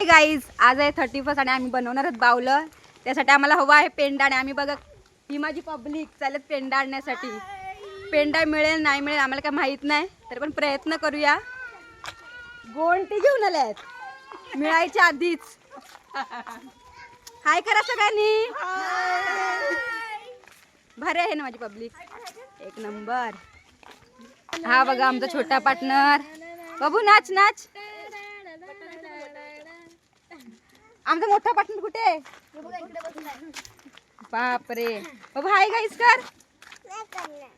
Guys आज आहे thirty first आणि आम्ही बनवणार आहोत बावलं. त्यासाठी आम्हाला हवं आहे पेंडा आणि आम्ही बघा ही माझी पब्लिक चालत पेंडा आणण्यासाठी. पेंडा मिळेल नाही मिळेल आम्हाला काय माहीत नाही. तरी पण प्रयत्न करूया. गोंटी घेऊन आल्या आहेत मिळायच्या आधीच. हाय करा सगळ्यांनी. भारी आहे ना माझी पब्लिक एक नंबर हा बघा आमचा छोटा पार्टनर बाबू नाच नाच. आमचा मोठा पार्टनर कुठे? बापरे. बाबू हाय गाईस कर.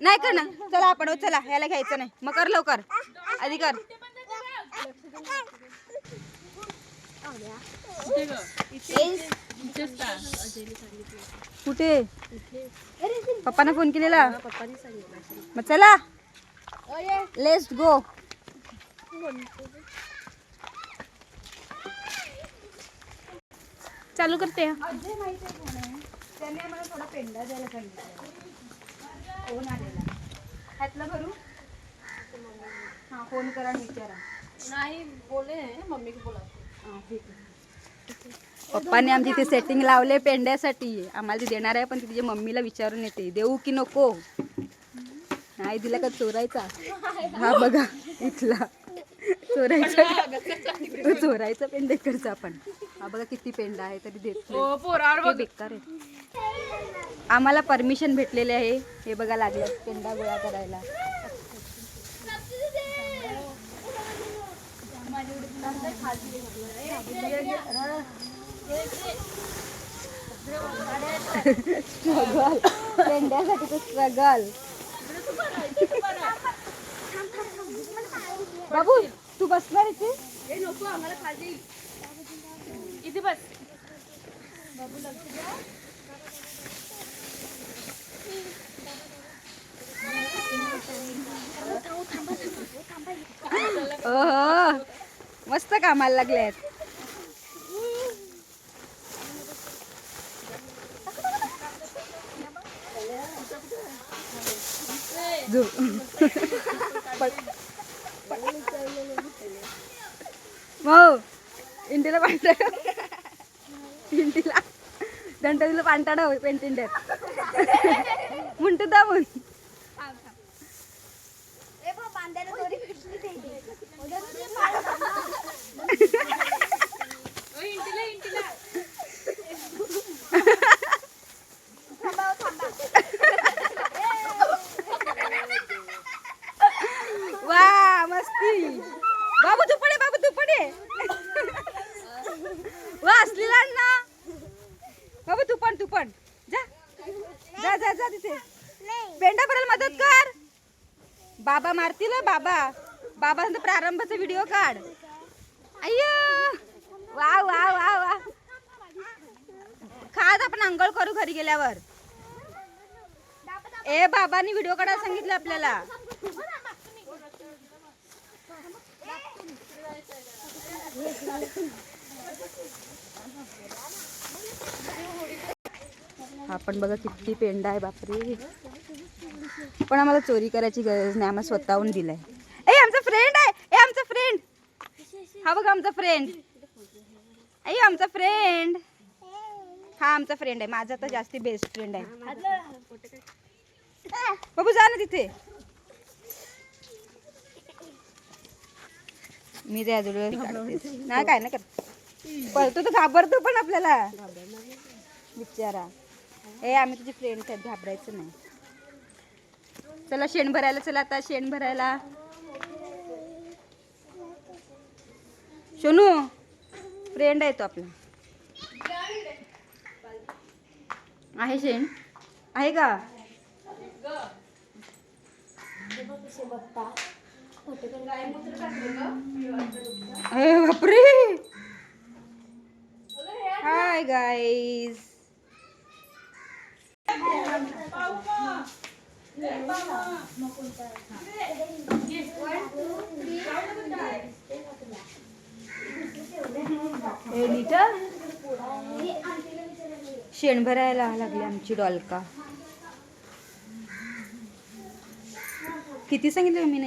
नाही कर ना चला आपण चला याला घ्यायचं नाही. मग कर लवकर. आधी कर. कुठे? पप्पाना फोन केलेला. मग चला. लेट्स गो चालू करते. त्यांनी आम्हाला थोडा पेंडा द्यायला सांगितलं. फोन आलेला. ह्यातलं भरू? हां फोन करा आणि विचारा. नाही बोले मम्मी को बोला. हां ठीक आहे. पप्पाने आमची इथे सेटिंग लावले पेंड्यासाठी. आम्हाला ती देणार आहे पण ती तिच्या मम्मीला विचारून येते. देऊ की नको? नाही दिला का चोरायचा? हा बघा इथला. चोरायचा. तो चोरायचा पेंडेकरचा आपण. हा बघा किती पेंडा आहे तरी देत नाही. हो बेकार आहे. आम्हाला परमिशन भेटलेले आहे. हे बघा लागलं पेंडा गोळा करायला. स्ट्रगल पेंड्यासाठी स्ट्रगल बाबू तू बसणार इथे? इथे बस? ओहो मस्त कामाला लागले आहेत झु- पड- पाहिजे इंटीला पांढरा इंटीला दंड दिलं पांटाडा होय पेंटिंड्यात म्हणतो दाबून वा मस्ती बाबू तू पडे बाबू तू पडे वा असलेला ना बाबू तू पण तू पण जा जा जा जा तिथे पेंडा भरायला मदत कर बाबा मारतील हं, बाबा. बाबांचा प्रारंभाचा व्हिडिओ काढ. अय्यो. वा वा वा वा खात आपण अंघोळ करू घरी गेल्यावर. ए बाबांनी व्हिडिओ काढायला सांगितलं आपल्याला. आपण बघा किती पेंडा आहे बापरे. पण आम्हाला चोरी करायची गरज नाही आम्हाला स्वतःहून दिलाय. ए आमचा फ्रेंड आहे. ए आमचा फ्रेंड हा बघा आमचा फ्रेंड आई आमचा फ्रेंड हा आमचा फ्रेंड आहे. माझा तर जास्ती बेस्ट फ्रेंड आहे. बाबू जा ना तिथे. मी ते अजून नाही काय ना कर पळतो तर घाबरतो पण आपल्याला. बिचारा. ए आम्ही तुझी फ्रेंड आहेत घाबरायचं नाही. चला शेण भरायला चला आता शेण भरायला. सोनू फ्रेंड आहे तो आपला. आहे शेण? आहे का? अरे बापरे! हाय गाईज शेण भरायला लागली आमची डॉलका. किती सांगितलं मी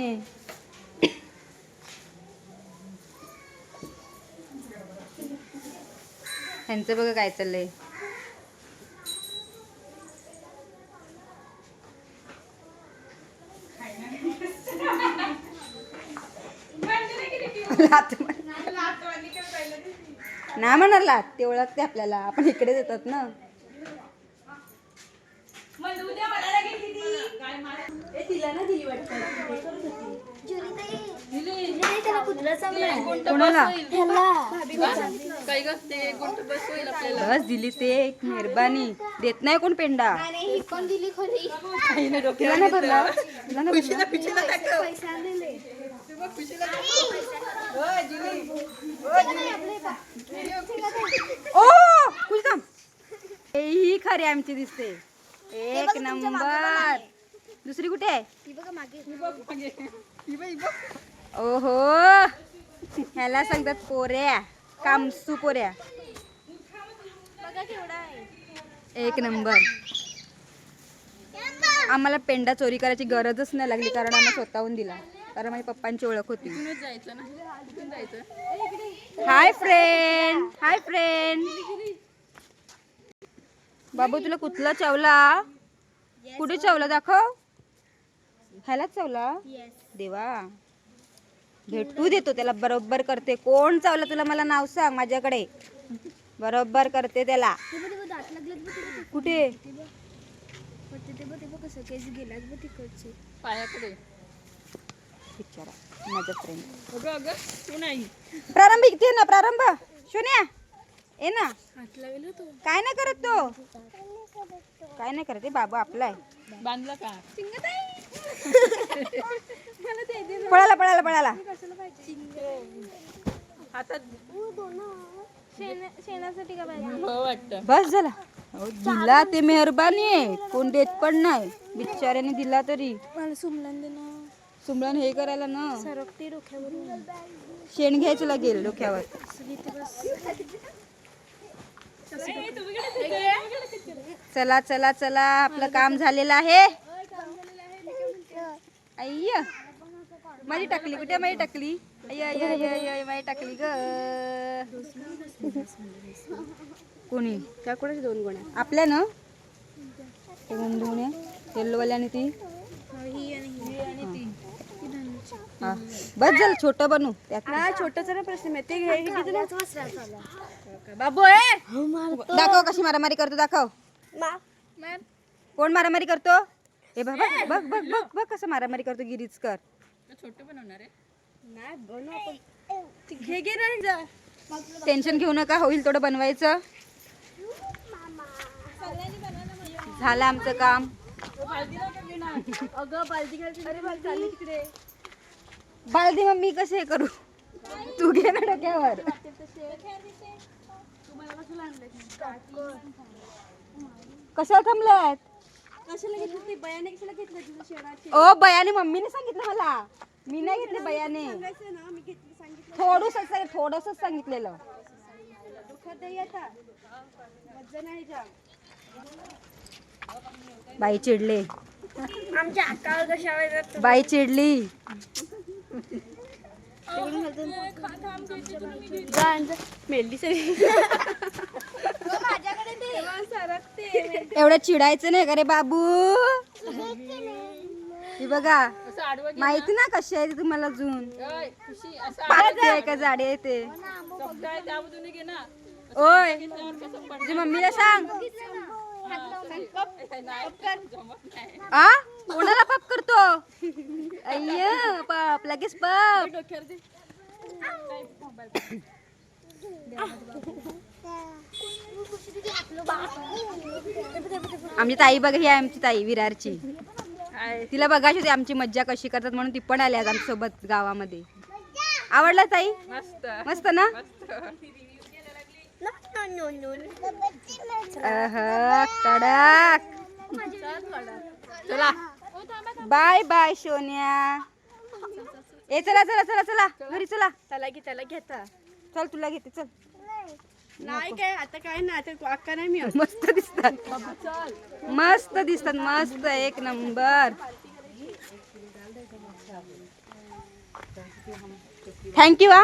ह्यांचं बघा काय चाललंय. नाही म्हणाल ते ओळखते आपल्याला. आपण इकडे देतात ना. कोणाला? बस दिली ते एक मेहरबानी. देत नाही कोण पेंडा? कोण दिली खरी तिला नाही भरला. तिला नाही भरला. ओ कुछ थांब ही खरी आमची दिसते. एक नंबर. दुसरी कुठे आहे? ती बघा मागे. ओहो. ह्याला सांगतात पोऱ्या. कामसू पोऱ्या. बघा केवढा आहे. एक नंबर. आम्हाला पेंडा चोरी करायची गरजच नाही लागली कारण आम्ही स्वतःहून दिला. कारण माझ्या पप्पांची ओळख होती. जायचं ना? हाय फ्रेंड हाय फ्रेंड बाबू तुला कुठला चवला? कुठे चवला? दाखव. ह्यालाच चवला? देवा. भेटू देतो त्याला. बरोबर करते. कोण चावला तुला? मला नाव सांग माझ्याकडे. बरोबर करते त्याला. कुठे? ते पायाकडे बिचारा माझा फ्रेंड अगं अगं तू नाही प्रारंभ इथे ना प्रारंभ. शून्या. ये ना. काय नाही करत तो. काय नाही करत हे बाबू आपला आहे. बांधला का? पळाला पळाला पळाला. हो बस झाला. दिला ते मेहरबानी आहे. कोण देत पण नाही. बिचाऱ्याने दिला तरी. मला सुमलान दे ना सुमळण हे करायला ना सरकते डोक्यावरून. शेण घ्यायचं लागेल डोक्यावर. चला चला चला आपलं काम झालेलं आहे. अय्य माझी टाकली कुठे माझी टाकली? माझी टाकली ग. कोणी? त्या कोणाच्या दोन गोण्या आपल्या ना? दोन गोण्या येल्लोवाल्या आणि ती हा. बस झालं छोटं बनू. त्यात छोटाच ना प्रश्न ते बाबू आहे दाखव कशी मारामारी करतो दाखव. कोण मारामारी करतो? ए बघ बघ बघ बघ बघ कसं मारामारी करतो गिरीच कर. छोटे बनवणार आहे. टेन्शन घेऊ नका होईल थोडं बनवायचं. झालं आमचं काम. अगं बालदी घालते अरे बालदी तिकडे. बालदी मग मी कसे करू? तू घे ना डोक्यावर. कशाला थांबलात ओ बयाने मम्मीने सांगितलं मला. मी नाही घेतले बयाने. थोडस थोडस सांगितलेलं. बाई चिडले. बाई चिडली. एवढं चिडायचं नाही का रे बाबू? ही बघा माहिती ना कशी आहे तुम्हाला अजून आहे का जाडी आहे ते? ना ओय तुझ्या मम्मीला सांग. आ? कोणाला पप करतो. अय्य पप. लगेच पप. आमची ताई बघा ही आहे आमची ताई विरारची. तिला बघायची होती आमची मज्जा कशी करतात म्हणून ती पण आली आज आमच्यासोबत गावामध्ये. आवडला ताई? मस्त. मस्त ना? कडक चला. बाय बाय सोन्या. ए चला चला चला चला. घरी चला. त्याला घे त्याला घेता चल तुला घेते चल. नाही काय आता काय नाही आता अक्का नाही मी मस्त दिसतात. मस्त दिसतात मस्त. एक नंबर. थँक्यू हा.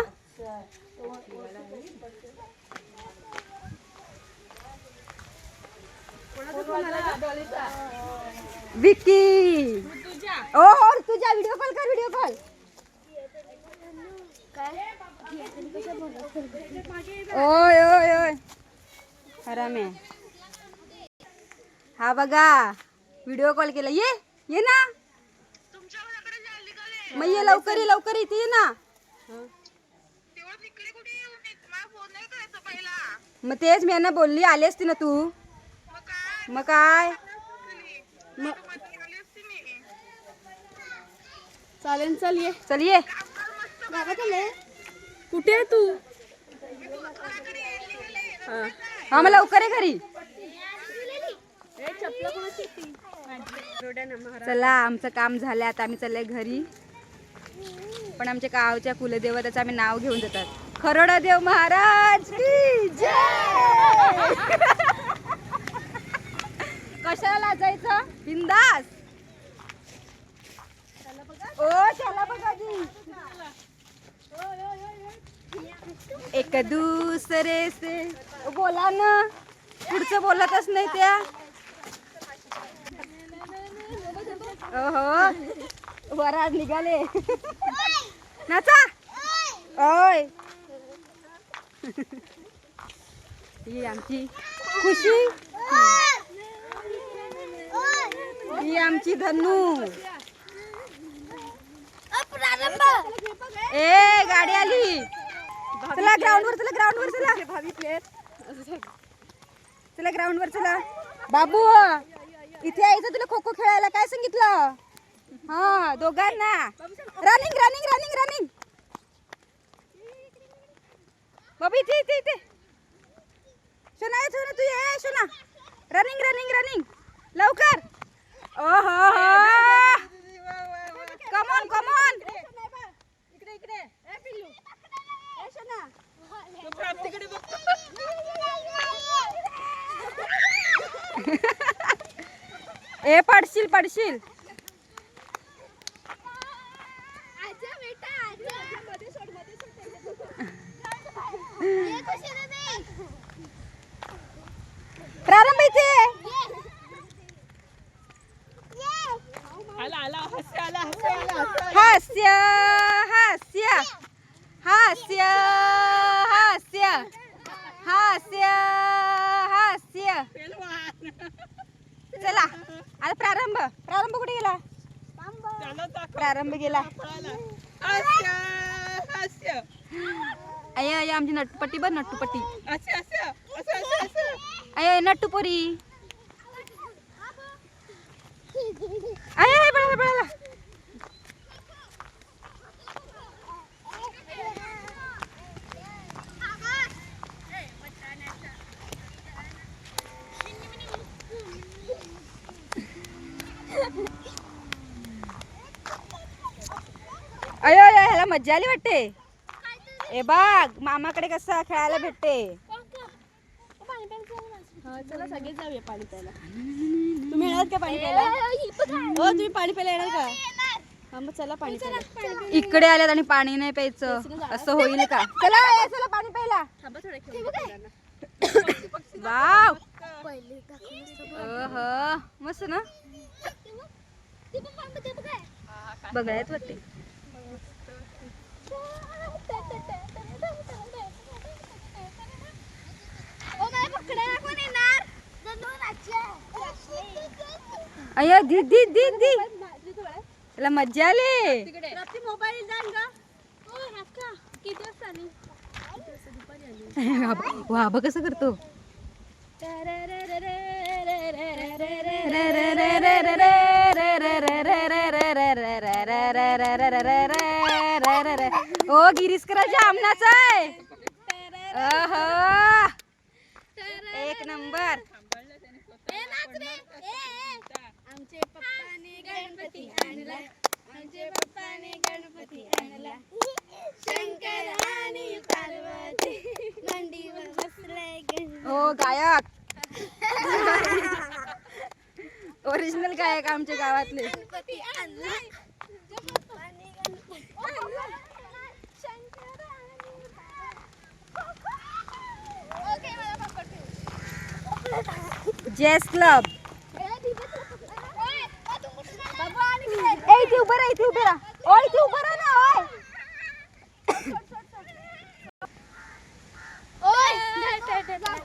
विक्की! ओ हो तुझ्या व्हिडिओ कॉल कर व्हिडिओ कॉल ओय ओय ओय. खरा मे हा बघा व्हिडिओ कॉल केला. ये ये ना. मग ये लवकर ये लवकर इथे ये ना. मग तेच मी यांना बोलली आली असती ना तू. मग काय? मग चालेल चल ये. चल ये. कुठे आहे तू? हा. मग लवकर आहे घरी चला आमचं काम झालं आता आम्ही चाललंय घरी. पण आमच्या गावच्या कुलदेवताचं आम्ही नाव घेऊन जातात. खरोडा देव महाराज की जय! कशाला लाजायचं बिंदास. ओ चला बघा एक दुसरे से. बोला ना. पुढचं बोलतच नाही त्या. ओहो. वराड निघाले. नाचा. ओय. ही आमची खुशी. आमची धनू. ए गाडी आली. चला ग्राउंड वर चला ग्राउंड वर चला. चला ग्राउंड वर चला. बाबू इथे यायचं तुला खो खो खेळायला काय सांगितलं? हा दोघांना. रनिंग रनिंग रनिंग रनिंग बाबू इथे इथे इथे. ये शोना तू ये शोना. रनिंग रनिंग रनिंग लवकर. कमॉन कमॉन इकडे इकडे ए पिल्लू ए शोना ए पडशील पडशील प्रारंभ इथे आला आला हस्य आला हस्य आला हास्य हास्य हास्य हास्य हास्य हास्य पेलवान चला आता प्रारंभ प्रारंभ कुठे गेला? प्रारंभ गेला. अय अय आमची नटपट्टी बघ असं अय अय नट्टूपुरी अय अय पळाला. पळाला अय ह्याला मज्जा आली वाटते. ए बघ मामाकडे कसं खेळायला भेटते. चला सगळेच जाऊया पाणी प्यायला. तुम्ही येणार का पाणी प्यायला? हो तुम्ही पाणी प्यायला येणार का? हा मग चला पाणी प्यायला. इकडे आल्यात आणि पाणी नाही प्यायचं. असं होईल का? चला ए, चला पाणी प्यायला. थांबा थोडं वाव. अह मस्त ना? बघायच वाटते अय्या दी दी दी दी त्याला मज्जा आली मोबाईल जाण का किती वाजता आली वा बघ कसं करतो ओ गिरीशकराच्या आमनाचा आहे. एक नंबर गायक. ओरिजिनल गायक आमच्या गावातले. जेस क्लब ए इथे उभं राहा इथे उभं ओ इथे उभं राहा ना ओय.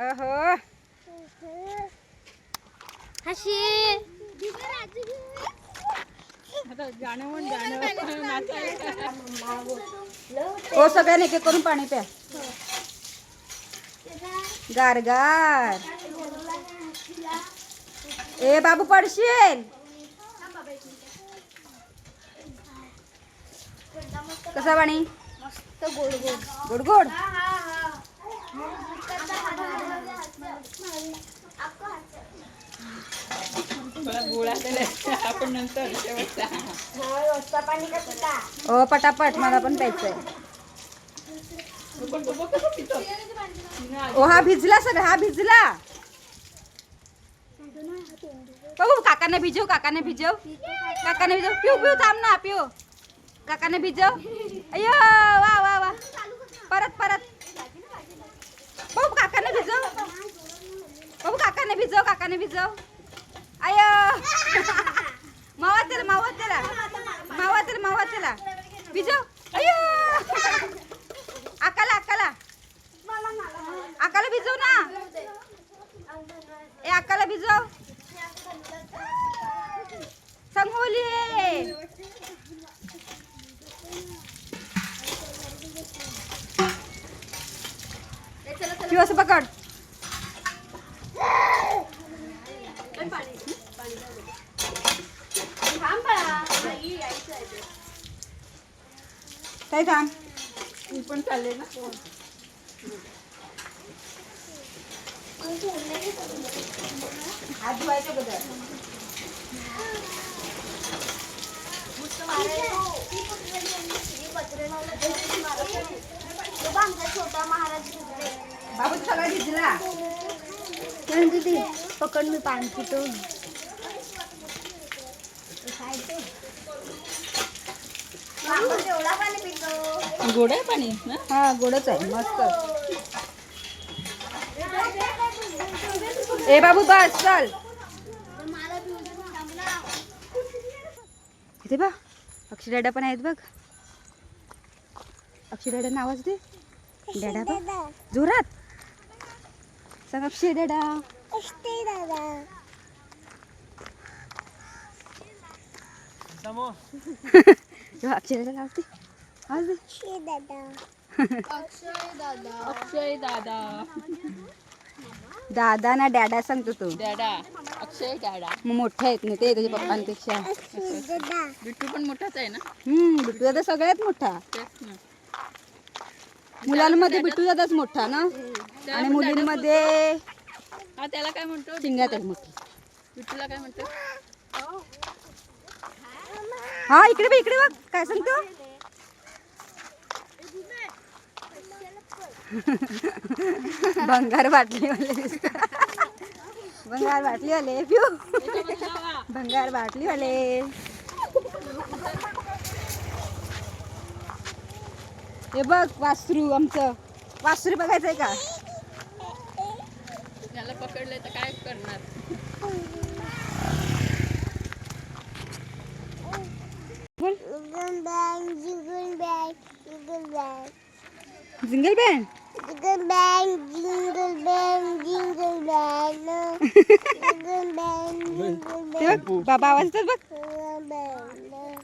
अहो. हशी हो सगळ्यांनी एक एक करून पाणी प्या. गार गार. ए बाबू पडशील. कसा पाणी? मस्त गोड. गोड गोड. गोड हो पटापट. मला पण प्यायचंय. ओ हा भिजला सगळं हा भिजला. बघू काकांना भिजव काकांना भिजव. काकांना भिजव. पिऊ पिऊ थांब ना पिऊ. काकांना भिजव. अय्यो वा वा वा. परत परत. बघू काकांना भिजव. बघू काकांना भिजव काकांना भिजव. अय! मावा त्याला मावा त्याला. मावा त्याला मावा त्याला. बिजो अय्यो आकाला आकाला. आकाला भिजव ना. ए आकाला भिजव संगोली किंवा असं पकड काय काम पण चालले ना हात धुवायचे बदल छोटा महाराज बाबू सगळा भिजला. पकड मी पाणी पितो एवढा पाणी पितो गोड आहे पाणी ना हा गोडच आहे मस्त. ए बाबू बस चल. मला इथे बघ अक्षरडा पण आहेत बघ. अक्षरडा आवाज दे. डॅडा बघ. जोरात. सांग अक्षय डॅडा अक्षरडा लावते अक्षय दादा दादा ना डॅडा सांगतो तो डॅडा अक्षय डॅडा मग मोठे आहेत ना ते त्याच्या पप्पांपेक्षा. बिट्टू पण मोठाच आहे ना? हम्म बिट्टू दादा सगळ्यात मोठा. तेच ना. मुलांमध्ये बिट्टू दादाच मोठा ना? आणि मुलींमध्ये हा त्याला काय म्हणतो? आहे मोठी. बिट्टूला काय म्हणतो? हा इकडे बघ इकडे बघ. काय सांगतो? भंगार बाटली वाले बंगार भंगार बाटली वाले पिऊ. भंगार बाटली वाले. हे बघ वासरू आमचं. वासरू बघायचंय का? त्याला पकडलंय तर काय करणार? Jingle bell, jingle bell, jingle bell. Jingle band Jingle bell, jingle bell, jingle bell. Jingle bell, jingle ते bell, बघ बाबा आवाज येतात बघ jingle bell.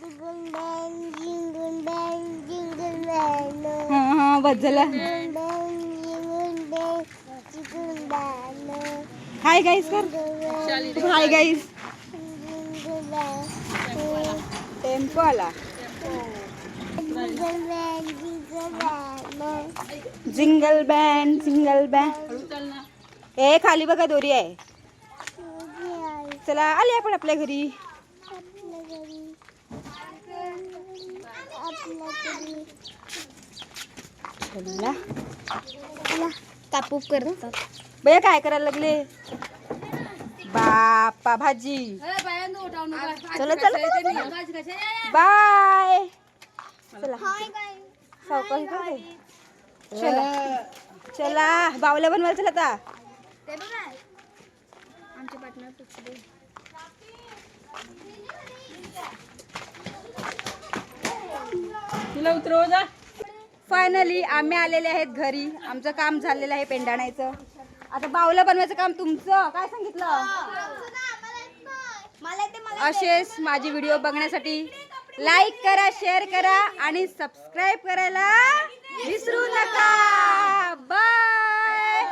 Jingle bell, jingle bell, jingle bell. हा हा बस झालं Jingle bell, jingle bell, jingle bell. Hi guys कर Jingle bell, तू हाय गाईस jingle टेम्पो आला जिंगल बँड जिंगल बँड ए खाली बघा दोरी आहे. चला आले आपण आपल्या घरी. चला. कापूप कर बया काय करायला लागले? बापा भाजी चला चला. बाय. चला. सावकाश चला. चला. बावल्या बनवायला चला आता. ते बघा आमचे पार्टनर तुला उतरव जा. फायनली आम्ही आलेले आहेत घरी. आमचं काम झालेलं आहे पेंडाण्याचं आता बावला बनवायचं काम तुमचं. काय सांगितलं? असेच माझे व्हिडिओ बघण्यासाठी लाईक करा शेअर करा आणि सबस्क्राईब करायला विसरू नका. बाय